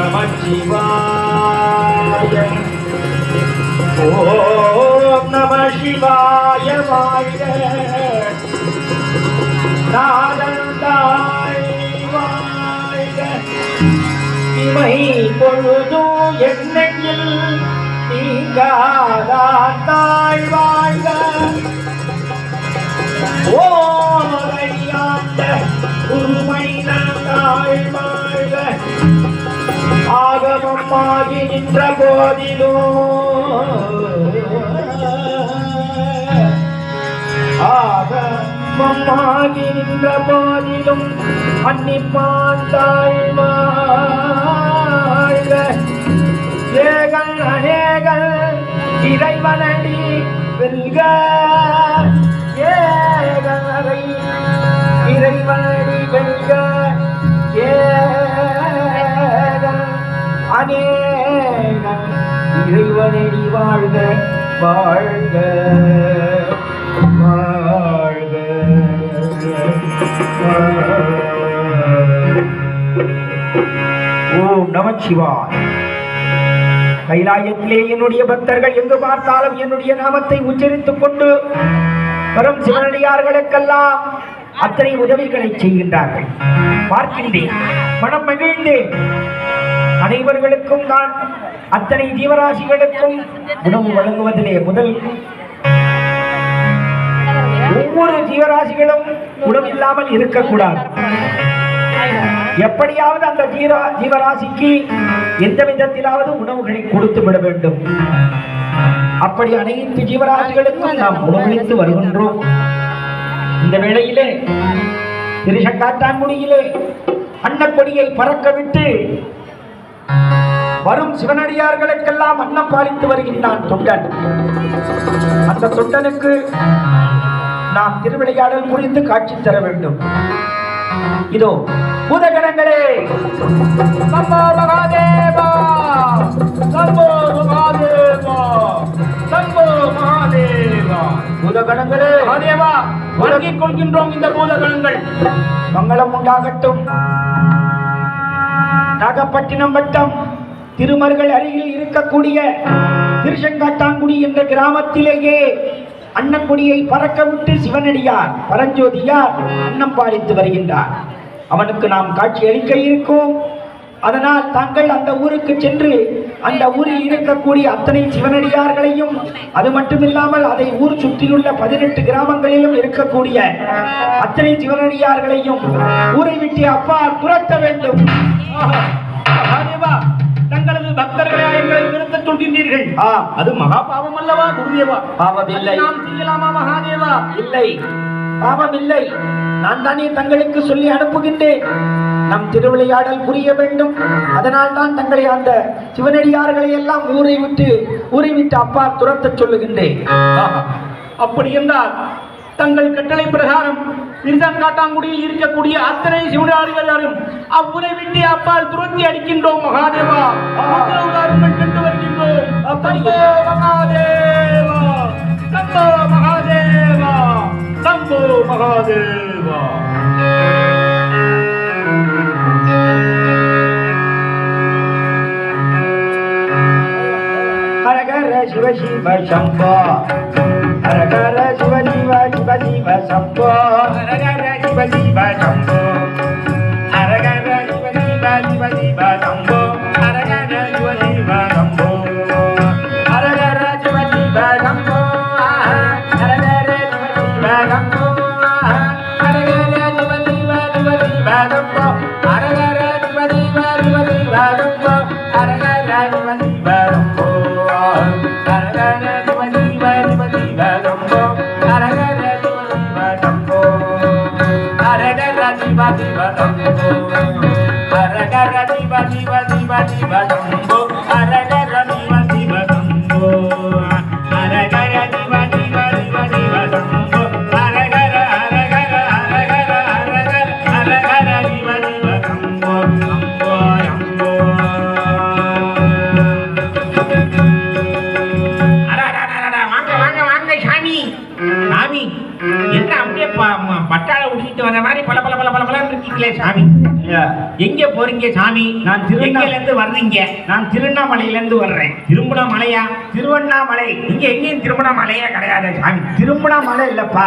நமச்சிவாய ஓம் நம சிவாய வாழ்க நாதந்தாய் வாழ்க இமை பொழுது என்னையில் நீங்காதான் ஆகமமாகி நின்ற போதிலும். ஆகமமாகி நின்ற போதிலும் அன்னிப்பான் தாய் ஏகல் அநேகல் இறைவனடி வெல்க. ஏகலை இறைவனடி இறைவனடி வாழ்க வாழ்க வாழ்க. ஓம் நமச்சிவாய் கைலாயத்திலே என்னுடைய பக்தர்கள் எங்கு பார்த்தாலும் என்னுடைய நாமத்தை உச்சரித்துக் கொண்டு வரும் சிவனடியார்களுக்கெல்லாம் அத்தனை உதவிகளை செய்கின்றார்கள். பார்க்கின்றேன் மனம் மகிழ்ந்தேன். அனைவர்களுக்கும் தான் அத்தனை ஜீவராசிகளுக்கும் உணவு வழங்குவதிலே முதல். ஒவ்வொரு ஜீவராசிகளும் உணவு இல்லாமல் இருக்கக்கூடாது. எப்படியாவது அந்த ஜீரா ஜீவராசிக்கு எந்த விதத்திலாவது உணவுகளை கொடுத்து விட வேண்டும். அப்படி அனைத்து ஜீவராசிகளுக்கும் நாம் உணவளித்து வருகின்றோம். இந்த வேளையிலே திருஷக்காட்டான்குடியிலே அன்னக்கொடியை பறக்க விட்டு வரும் சிவனடியார்களுக்கெல்லாம் அன்னம் பாலித்து வருகின்றான் தொண்டன். அந்த தொண்டனுக்கு நாம் திருவிளையாடல் புரிந்து காட்சி தர வேண்டும். இதோ பூதகணங்களே! சம்போ மகாதேவா! சம்போ மகாதேவா! சம்போ மகாதேவா! பூதகணங்களே! மகாதேவா! வணங்கிக் கொள்கின்றோம் இந்த பூதகணங்கள். மங்களம் உண்டாகட்டும். நாகப்பட்டினம் வட்டம் திருமருகள் அருகில் இருக்கக்கூடிய திருச்செங்காட்டாங்குடி என்ற கிராமத்திலேயே அன்னக்குடியை பறக்க விட்டு சிவனடியார் பரஞ்சோதியார் அன்னம் பாலித்து வருகின்றார். அவனுக்கு நாம் காட்சி அளிக்க இருக்கோம். அதனால் தாங்கள் அந்த ஊருக்கு சென்று அந்த ஊரில் இருக்கக்கூடிய அத்தனை சிவனடியார்களையும் அது மட்டுமில்லாமல் அதை ஊர் சுற்றியுள்ள பதினெட்டு கிராமங்களிலும் இருக்கக்கூடிய அத்தனை சிவனடியார்களையும் ஊரை விட்டு அப்பா துரத்த வேண்டும். மகாதேவா தங்களது பக்தர்களை எங்களை நிறுத்தச் சொல்கின்றீர்கள். அது மகா பாவம் அல்லவா குருதேவா? பாவமில்லை. அதை நாம் செய்யலாமா மகாதேவா? இல்லை. பாவம் இல்லை நான் தானே தங்களுக்கு சொல்லி அனுப்புகின்றேன். நம் திருவிளையாடல் புரிய வேண்டும். அதனால் தான் தங்களை அந்த சிவனடியார்களை எல்லாம் ஊரை விட்டு ஊரை விட்டு அப்பா துரத்தச் சொல்லுகின்றேன். அப்படி என்றால் தங்கள் கட்டளை பிரகாரம் திருச்சங்காட்டாங்குடியில் இருக்கக்கூடிய அத்தனை சிவனாளிகளும் அவ்வுரை விட்டு அப்பால் துரத்தி அடிக்கின்றோம் மகாதேவா. கண்டு வருகின்றோம். மகாதேவா. சம்போ மகாதேவா. மகாதேவா. சிவ சிவ சம்போ ஹரஹர சிவ சிவ சிவ சிவ சம்போ ஹரஹர சிவ சிவ சம்போ ஹரஹர சிவ சிவ சிவ சிவ சம்போ ஹரஹர சிவ சிவ சம்போ ஹரஹர சிவ சிவ சம்போ ஹரஹர சிவ சிவ சம்போ ஹரஹர சிவ சிவ சிவ சிவ சம்போ ஹரஹர சிவ சிவ சம்போ ஹரஹர சிவ சிவ சிவ சிவ சம்போ சாமி. ஐயா, எங்க போறீங்க சாமி? நான் திருவண்ணா- எங்கல இருந்து வர்றீங்க? நான் திருவண்ணாமலையில இருந்து வர்றேன். திருமணமலையா? திருவண்ணாமலை. இங்க எங்கேயும் திருமணமலையே கிடையாது சாமி. திருவண்ணாமலை இல்லப்பா.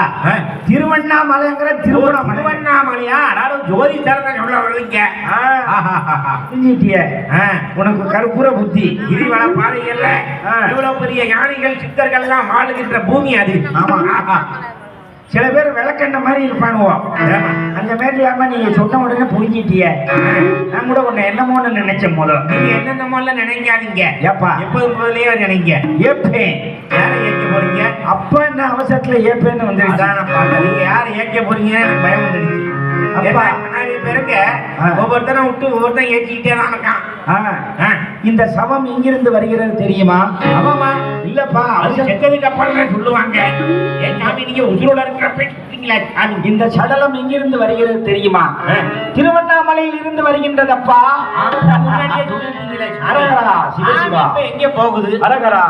திருவண்ணாமலைங்கிற திருவண்ணாமலை திருவண்ணாமலையா? அதாவது ஜோதி தரத்தை சொல்ல வர்றீங்க. உனக்கு கற்பூர புத்தி. கிரிவல பாதைகள்ல. இவ்வளவு பெரிய ஞானிகள் சித்தர்கள் எல்லாம் வாழுகின்ற பூமி அது. ஆமா. சில பேர் விளக்கண்ட மாதிரி இருப்பானுவோம். அந்த மாதிரி இல்லாம நீங்க சொன்ன உடனே புரிஞ்சிட்டிய நான் கூட உன்னை என்னமோன்னு நினைச்சேன் போல நீங்க என்னென்னமோல நினைக்காதீங்க ஏப்பா எப்போதும் முதல்லயே நினைங்க ஏப்பேன் யாரை ஏற்க போறீங்க அப்ப என்ன அவசரத்துல ஏப்பேன்னு பார்த்தேன். நீங்க யாரை ஏற்க போறீங்கன்னு எனக்கு பயம் வந்துடுச்சு அப்பா. ஆ. ஒவ்வொருத்தரும் விட்டு ஒவ்வொருத்தன் ஏற்றிக்கிட்டே தான் இருக்கான். இந்த சவம் இங்கிருந்து வருகிறது தெரியுமா? ஆமாமா இல்லப்பா அது செத்ததுக்கு அப்புறம் சொல்லுவாங்க. ஏன் சாமி நீங்க உசுரோட இருக்கிறப்ப சொல்றீங்களா சாமி. இந்த சடலம் எங்கிருந்து வருகிறது தெரியுமா. திருவண்ணாமலையில் இருந்து வருகின்றதப்பா? எங்க போகுது? அரகரா